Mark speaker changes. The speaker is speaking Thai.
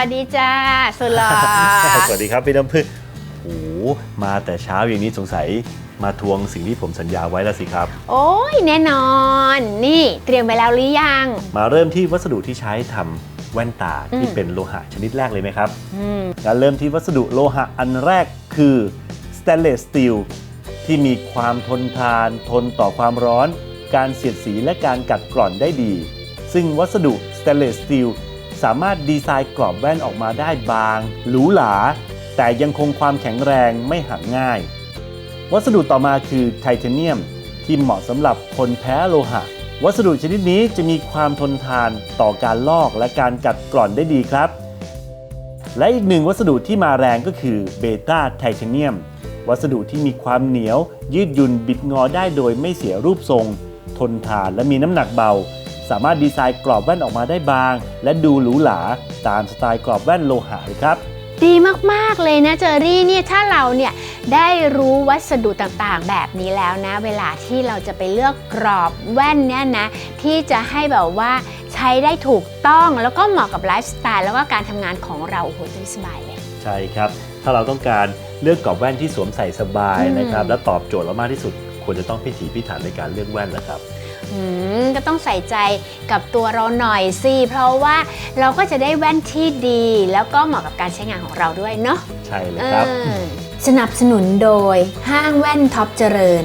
Speaker 1: วัสดีจ้าสุดหล่อ
Speaker 2: สวัสดีครับพี่น้ำพึ่งโอ้โหมาแต่เช้าอย่างนี้สงสัยมาทวงสิ่งที่ผมสัญญาไว้แล้วสิครับ
Speaker 1: โอ้ยแน่นอน นี่เตรียมไว้แล้วหรือยัง
Speaker 2: มาเริ่มที่วัสดุที่ใช้ทำแว่นตาที่
Speaker 1: อืม
Speaker 2: เป็นโลหะชนิดแรกเลยไหมครับ
Speaker 1: อืม
Speaker 2: การเริ่มที่วัสดุโลหะอันแรกคือ stainless steel ที่มีความทนทาน ทนต่อความร้อน การเสียดสีและการกัดกร่อนได้ดี ซึ่งวัสดุ stainless steel ส สามารถดีไซน์กรอบแว่นออกมาได้บางหรูหราแต่ยังคงความแข็งแรงไม่หักง่าย วัสดุต่อมาคือไทเทเนียม ที่เหมาะสำหรับคนแพ้โลหะ วัสดุชนิดนี้จะมีความทนทานต่อการลอกและการกัดกร่อนได้ดีครับ และอีกหนึ่งวัสดุที่มาแรงก็คือเบต้าไทเทเนียมวัสดุที่มีความเหนียว ยืดหยุ่นบิดงอได้โดยไม่เสียรูปทรง ทนทานและมีน้ำหนักเบา สามารถดีไซน์กรอบแว่นออกมาได้บาง และดูหรูหราตามสไตล์กรอบแว่นโลหะเลยครับ
Speaker 1: ดีมาก ๆ เลยนะเจอรี่เนี่ยถ้าเราเนี่ยได้รู้วัสดุต่างๆ แบบนี้แล้วนะ เวลาที่เราจะไปเลือกกรอบแว่นเนี่ยนะ ที่จะให้แบบว่าใช้ได้ถูกต้องแล้วก็เหมาะกับไลฟ์สไตล์แล้วก็การทำงานของเราโอ้โหจะสบายเลย
Speaker 2: ใช่ครับ ถ้าเราต้องการเลือกกรอบแว่นที่สวมใส่สบาย
Speaker 1: อืม
Speaker 2: นะครับ และตอบโจทย์เรามากที่สุด ควรจะต้องพิถีพิถันในการเลือกแว่นนะครับ
Speaker 1: อืมก็ต้องใส่ใจกับตัวเราหน่อยสิ เพราะว่าเราก็จะได้แว่นที่ดี แล้วก็เหมาะกับการใช้งานของเราด้วยเนาะ
Speaker 2: ใช่เลยครับ
Speaker 1: เออสนับสนุนโดยห้างแว่นท็อปเจริญ